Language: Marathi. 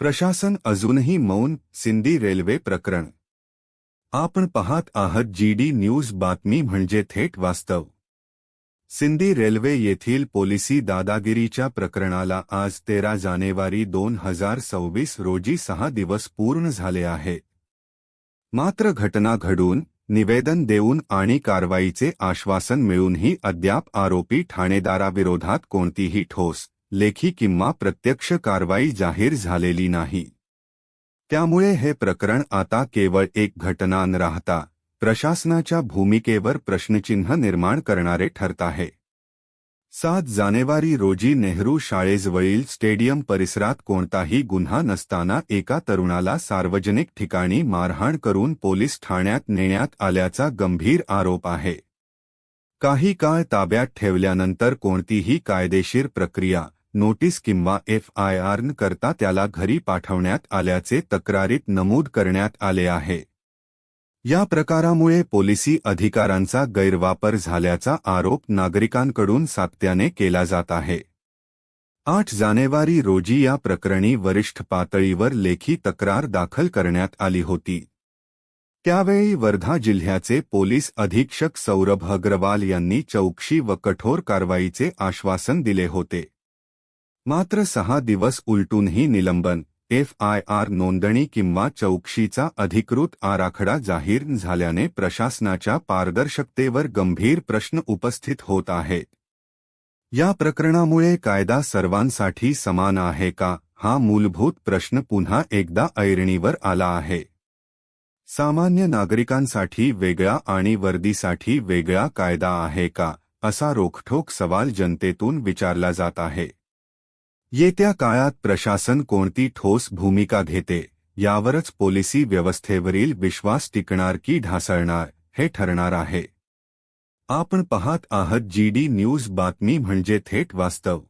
प्रशासन अजूनही मौन सिंधी रेल्वे प्रकरण. आपण पाहत आहात जीडी न्यूज बातमी म्हणजे थेट वास्तव. सिंधी रेल्वे येथील पोलिसी दादागिरीच्या प्रकरणाला आज तेरा जानेवारी दोन हजार सव्वीस रोजी सहा दिवस पूर्ण झाले आहेत मात्र घटना घडून निवेदन देऊन आणि कारवाईचे आश्वासन मिळूनही अद्याप आरोपी ठाणेदाराविरोधात कोणतीही ठोस लेखी किंवा प्रत्यक्ष कारवाई जाहीर झालेली नाही. त्यामुळे हे प्रकरण आता केवळ एक घटना न राहता प्रशासनाच्या भूमिकेवर प्रश्नचिन्ह निर्माण करणारे ठरत आहे. सात जानेवारी रोजी नेहरू शाळेजवळील स्टेडियम परिसरात कोणताही गुन्हा नसताना एका तरुणाला सार्वजनिक ठिकाणी मारहाण करून पोलीस ठाण्यात नेण्यात आल्याचा गंभीर आरोप आहे. काही काळ ताब्यात ठेवल्यानंतर कोणतीही कायदेशीर प्रक्रिया नोटीस किंवा एफ आय न करता त्याला घरी पाठवण्यात आल्याचे तक्रारीत नमूद करण्यात आले आहे. या प्रकारामुळे पोलिसी अधिकारांचा गैरवापर झाल्याचा आरोप नागरिकांकडून सातत्याने केला जात आहे. आठ जानेवारी रोजी या प्रकरणी वरिष्ठ पातळीवर लेखी तक्रार दाखल करण्यात आली होती. त्यावेळी वर्धा जिल्ह्याचे पोलीस अधीक्षक सौरभ अग्रवाल यांनी चौकशी व कठोर कारवाईचे आश्वासन दिले होते. मात्र सहा दिवस उलटूनही निलंबन एफ आय आर नोंदणी किंवा चौकशीचा अधिकृत आराखडा जाहीर झाल्याने प्रशासनाच्या पारदर्शकतेवर गंभीर प्रश्न उपस्थित होत आहेत. या प्रकरणामुळे कायदा सर्वांसाठी समान आहे का? हा मूलभूत प्रश्न पुन्हा एकदा ऐरणीवर आला आहे. सामान्य नागरिकांसाठी वेगळा आणि वर्दीसाठी वेगळा कायदा आहे का? असा रोखठोक सवाल जनतेतून विचारला जात आहे. येत्या काळात प्रशासन कोणती ठोस भूमिका घेते यावरच पोलिसी व्यवस्थेवरील विश्वास टिकणार की ढासळणार हे ठरणार आहे. आपण पाहत आहात जीडी न्यूज बातमी म्हणजे थेट वास्तव.